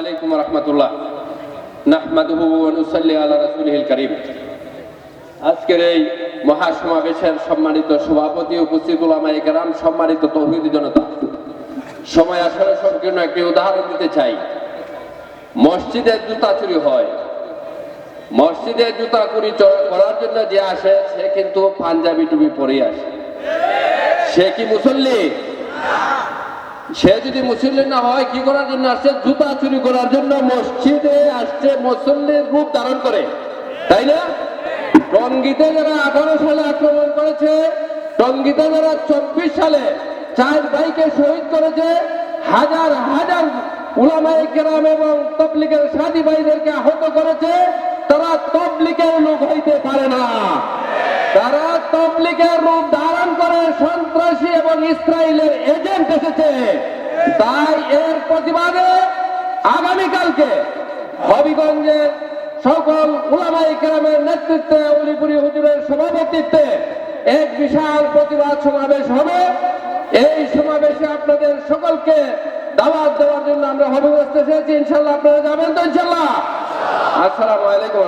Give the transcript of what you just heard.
আলাইকুম রহমতুল্লাহ। নাহমাদুহু ওয়া নুসাল্লি আলা রাসূলিহিল আজকের এই মহাসমাবেশের সম্মানিত সভাপতি উপস্থিত ওলামায়ে কেরাম, সম্মানিত তৌহিদি জনতা। সময় আসলে সংকীর্ণ একটি উদাহরণ দিতে চাই। মসজিদের জুতা চুরি হয়। মসজিদে জুতা চুরি করার জন্য যে আসে, সে কিন্তু পাঞ্জাবি টুপি পরে আসে। সে কি মুসল্লি? সে যদি মুসল্লি না হয়, কি করার জন্য আসছে? জুতা চুরি করার জন্য মসজিদে আসছে, মুসল্লির রূপ ধারণ করে। তাই না? টঙ্গিতে যারা আঠারো সালে আক্রমণ করেছে, টঙ্গিতে যারা চব্বিশ সালে চার ভাইকে শহীদ করেছে, হাজার হাজার উলামায়ে কেরাম এবং তবলিগের সাথী ভাইদেরকে আহত করেছে, তারা তবলিগের লোক হইতে পারে না। তারা তবলিগের রূপ ধারণ করে সন্ত্রাসী ইসরায়েলের এজেন্ট এসেছে। তাই এর প্রতিবাদে আগামীকালকে হবিগঞ্জের সকল উলামাই কেরামের নেতৃত্বে অলিপুরি হুজুরের সভাপতিত্বে এক বিশাল প্রতিবাদ সমাবেশ হবে। এই সমাবেশে আপনাদের সকলকে দাওয়াত দেওয়ার জন্য আমরা হবিগঞ্জ এসেছি। ইনশাল্লাহ আপনারা যাবেন তো ইনশাল্লাহ আসসালামু আলাইকুম